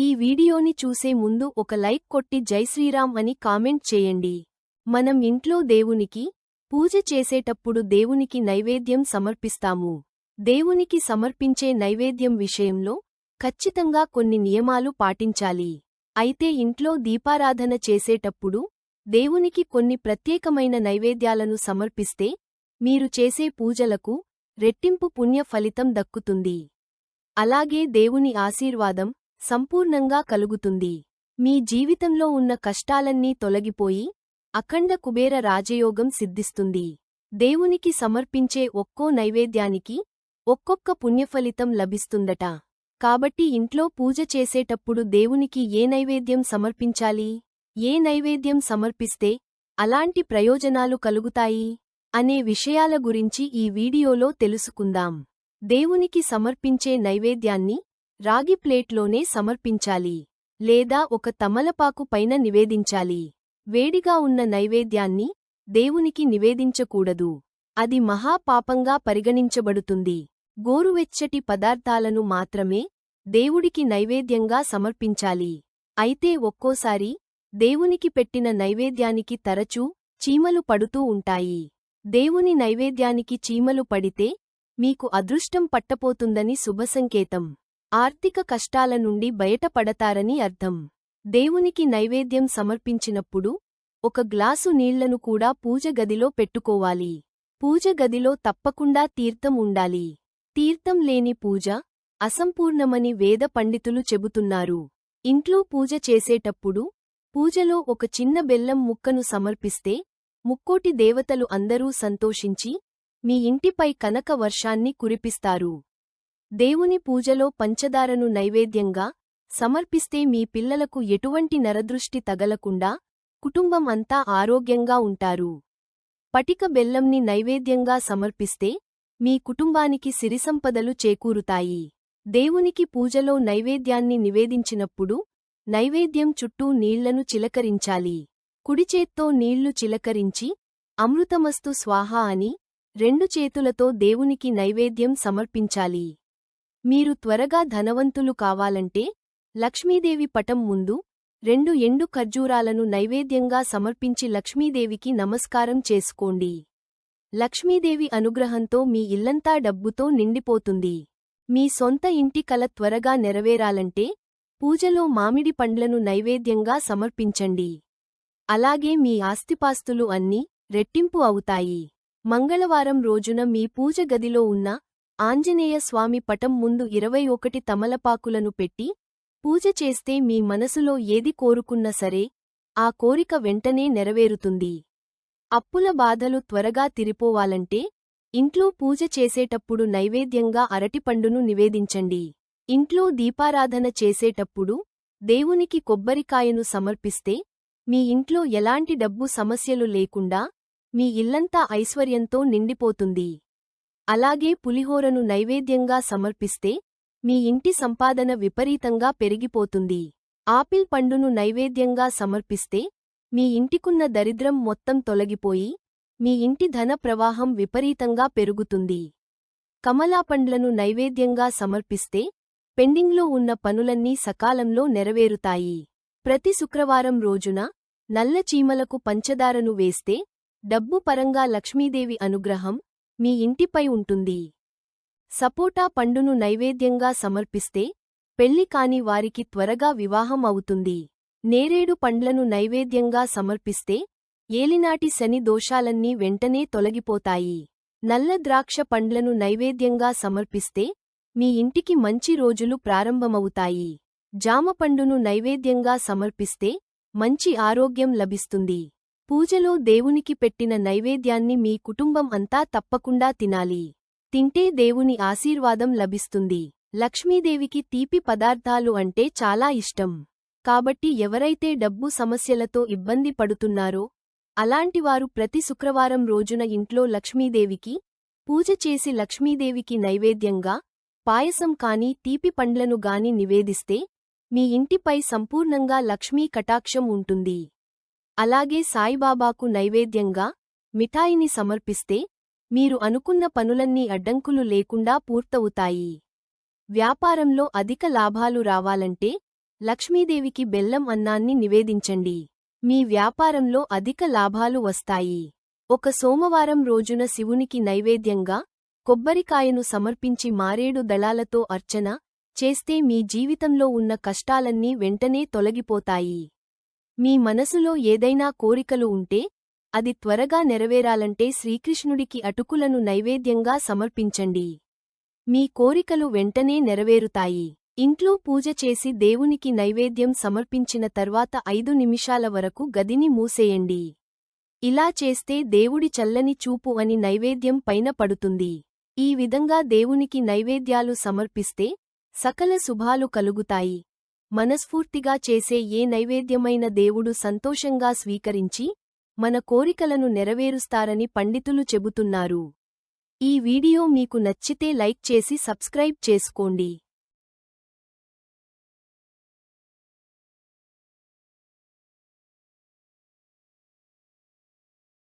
ఈ వీడియోని చూసే ముందు ఒక లైక్ కొట్టి జై శ్రీరామ్ అని కామెంట్ చేయండి. మనం ఇంట్లో దేవునికి పూజ చేసేటప్పుడు దేవునికి నైవేద్యం సమర్పిస్తాము. దేవునికి సమర్పించే నైవేద్యం విషయంలో ఖచ్చితంగా కొన్ని నియమాలు పాటించాలి. అయితే ఇంట్లో దీపారాధన చేసేటప్పుడు దేవునికి కొన్ని ప్రత్యేకమైన నైవేద్యాలను సమర్పిస్తే మీరు చేసే పూజలకు రెట్టింపు పుణ్య ఫలితం దక్కుతుంది. అలాగే దేవుని ఆశీర్వాదం సంపూర్ణంగా కలుగుతుంది. మీ జీవితంలో ఉన్న కష్టాలన్నీ తొలగిపోయి అఖండ కుబేర రాజయోగం సిద్ధిస్తుంది. దేవునికి సమర్పించే ఒక్కో నైవేద్యానికి ఒక్కొక్క పుణ్యఫలితం లభిస్తుందట. కాబట్టి ఇంట్లో పూజ చేసేటప్పుడు దేవునికి ఏ నైవేద్యం సమర్పించాలి? ఏ నైవేద్యం సమర్పిస్తే అలాంటి ప్రయోజనాలు కలుగుతాయి? అనే విషయాల గురించి ఈ వీడియోలో తెలుసుకుందాం. దేవునికి సమర్పించే నైవేద్యాన్ని రాగి ప్లేట్లోనే సమర్పించాలి లేదా ఒక తమలపాకు పైన నివేదించాలి. వేడిగా ఉన్న నైవేద్యాన్ని దేవునికి నివేదించకూడదు. అది మహాపాపంగా పరిగణించబడుతుంది. గోరువెచ్చటి పదార్థాలను మాత్రమే దేవుడికి నైవేద్యంగా సమర్పించాలి. అయితే ఒక్కోసారి దేవునికి పెట్టిన నైవేద్యానికి తరచూ చీమలు పడుతూ ఉంటాయి. దేవుని నైవేద్యానికి చీమలు పడితే మీకు అదృష్టం పట్టపోతుందని శుభసంకేతం ఆర్థిక కష్టాల నుండి బయటపడతారని అర్థం. దేవునికి నైవేద్యం సమర్పించినప్పుడు ఒక గ్లాసు నీళ్ళను కూడా పూజ గదిలో పెట్టుకోవాలి. పూజ గదిలో తప్పకుండా తీర్థం ఉండాలి. తీర్థం లేని పూజ అసంపూర్ణమని వేద పండితులు చెబుతున్నారు. ఇంట్లో పూజ చేసేటప్పుడు పూజలో ఒక చిన్న బెల్లం ముక్కను సమర్పిస్తే ముక్కోటి దేవతలు అందరూ సంతోషించి మీ ఇంటిపై కనక వర్షాన్ని కురిపిస్తారు. దేవుని పూజలో పంచదారను నైవేద్యంగా సమర్పిస్తే మీ పిల్లలకు ఎటువంటి నరదృష్టి తగలకుండా కుటుంబం అంతా ఆరోగ్యంగా ఉంటారు. పటిక బెల్లంని నైవేద్యంగా సమర్పిస్తే మీ కుటుంబానికి సిరిసంపదలు చేకూరుతాయి. దేవునికి పూజలో నైవేద్యాన్ని నివేదించినప్పుడు నైవేద్యం చుట్టూ నీళ్ళను చిలకరించాలి. కుడిచేత్తో నీళ్ళు చిలకరించి అమృతమస్తు స్వాహా అని రెండు చేతులతో దేవునికి నైవేద్యం సమర్పించాలి. మీరు త్వరగా ధనవంతులు కావాలంటే లక్ష్మీదేవి పటం ముందు రెండు ఎండు ఖర్జూరాలను నైవేద్యంగా సమర్పించి లక్ష్మీదేవికి నమస్కారం చేసుకోండి. లక్ష్మీదేవి అనుగ్రహంతో మీ ఇల్లంతా డబ్బుతో నిండిపోతుంది. మీ సొంత ఇంటి కల త్వరగా నెరవేరాలంటే పూజలో మామిడి పండ్లను నైవేద్యంగా సమర్పించండి. అలాగే మీ ఆస్తిపాస్తులు అన్నీ రెట్టింపు అవుతాయి. మంగళవారం రోజున మీ పూజ గదిలో ఉన్న ఆంజనేయ స్వామి పటం ముందు ఇరవై ఒకటి తమలపాకులను పెట్టి పూజ చేస్తే మీ మనసులో ఏది కోరుకున్నా సరే ఆ కోరిక వెంటనే నెరవేరుతుంది. అప్పుల బాధలు త్వరగా తిరిపోవాలంటే ఇంట్లో పూజ చేసేటప్పుడు నైవేద్యంగా అరటిపండును నివేదించండి. ఇంట్లో దీపారాధన చేసేటప్పుడు దేవునికి కొబ్బరికాయను సమర్పిస్తే మీ ఇంట్లో ఎలాంటి డబ్బు సమస్యలు లేకుండా మీ ఇల్లంతా ఐశ్వర్యంతో నిండిపోతుంది. అలాగే పులిహోరను నైవేద్యంగా సమర్పిస్తే మీ ఇంటి సంపాదన విపరీతంగా పెరిగిపోతుంది. ఆపిల్ పండును నైవేద్యంగా సమర్పిస్తే మీ ఇంటికున్న దరిద్రం మొత్తం తొలగిపోయి మీ ఇంటి ధన ప్రవాహం విపరీతంగా పెరుగుతుంది. కమలా పండ్లను నైవేద్యంగా సమర్పిస్తే పెండింగ్లో ఉన్న పనులన్నీ సకాలంలో నెరవేరుతాయి. ప్రతి శుక్రవారం రోజున నల్ల చీమలకు పంచదారను వేస్తే డబ్బు పరంగా లక్ష్మీదేవి అనుగ్రహం మీ ఇంటిపై ఉంటుంది. సపోటా పండును నైవేద్యంగా సమర్పిస్తే పెళ్ళి కాని వారికి త్వరగా వివాహం అవుతుంది. నేరేడు పండ్లను నైవేద్యంగా సమర్పిస్తే ఏలినాటి శని దోషాలన్నీ వెంటనే తొలగిపోతాయి. నల్ల ద్రాక్ష పండ్లను నైవేద్యంగా సమర్పిస్తే మీ ఇంటికి మంచి రోజులు ప్రారంభమవుతాయి. జామ పండును నైవేద్యంగా సమర్పిస్తే మంచి ఆరోగ్యం లభిస్తుంది. పూజలో దేవునికి పెట్టిన నైవేద్యాన్ని మీ కుటుంబం అంతా తప్పకుండా తినాలి. తింటే దేవుని ఆశీర్వాదం లభిస్తుంది. లక్ష్మీదేవికి తీపి పదార్థాలు అంటే చాలా ఇష్టం. కాబట్టి ఎవరైతే డబ్బు సమస్యలతో ఇబ్బంది పడుతున్నారో అలాంటివారు ప్రతి శుక్రవారం రోజున ఇంట్లో లక్ష్మీదేవికి పూజ చేసి లక్ష్మీదేవికి నైవేద్యంగా పాయసం కాని తీపి పండ్లను గాని నివేదిస్తే మీ ఇంటిపై సంపూర్ణంగా లక్ష్మీ కటాక్షం ఉంటుంది. అలాగే సాయిబాబాకు నైవేద్యంగా మిఠాయిని సమర్పిస్తే మీరు అనుకున్న పనులన్నీ అడ్డంకులు లేకుండా పూర్తవుతాయి. వ్యాపారంలో అధిక లాభాలు రావాలంటే లక్ష్మీదేవికి బెల్లం అన్నాన్ని నివేదించండి. మీ వ్యాపారంలో అధిక లాభాలు వస్తాయి. ఒక సోమవారం రోజున శివునికి నైవేద్యంగా కొబ్బరికాయను సమర్పించి మారేడు దళాలతో అర్చన చేస్తే మీ జీవితంలో ఉన్న కష్టాలన్నీ వెంటనే తొలగిపోతాయి. మీ మనసులో ఏదైనా కోరికలు ఉంటే అది త్వరగా నెరవేరాలంటే శ్రీకృష్ణుడికి అటుకులను నైవేద్యంగా సమర్పించండి. మీ కోరికలు వెంటనే నెరవేరుతాయి. ఇంట్లో పూజ చేసి దేవునికి నైవేద్యం సమర్పించిన తర్వాత ఐదు నిమిషాల వరకు గదిని మూసేయండి. ఇలా చేస్తే దేవుడి చల్లని చూపు అని నైవేద్యం పైన పడుతుంది. ఈ విధంగా దేవునికి నైవేద్యాలు సమర్పిస్తే సకల శుభాలు కలుగుతాయి. మనస్ఫూర్తిగా చేసే ఏ నైవేద్యమైన దేవుడు సంతోషంగా స్వీకరించి మన కోరికలను నెరవేరుస్తారని పండితులు చెబుతున్నారు. ఈ వీడియో మీకు నచ్చితే లైక్ చేసి సబ్స్క్రైబ్ చేసుకోండి.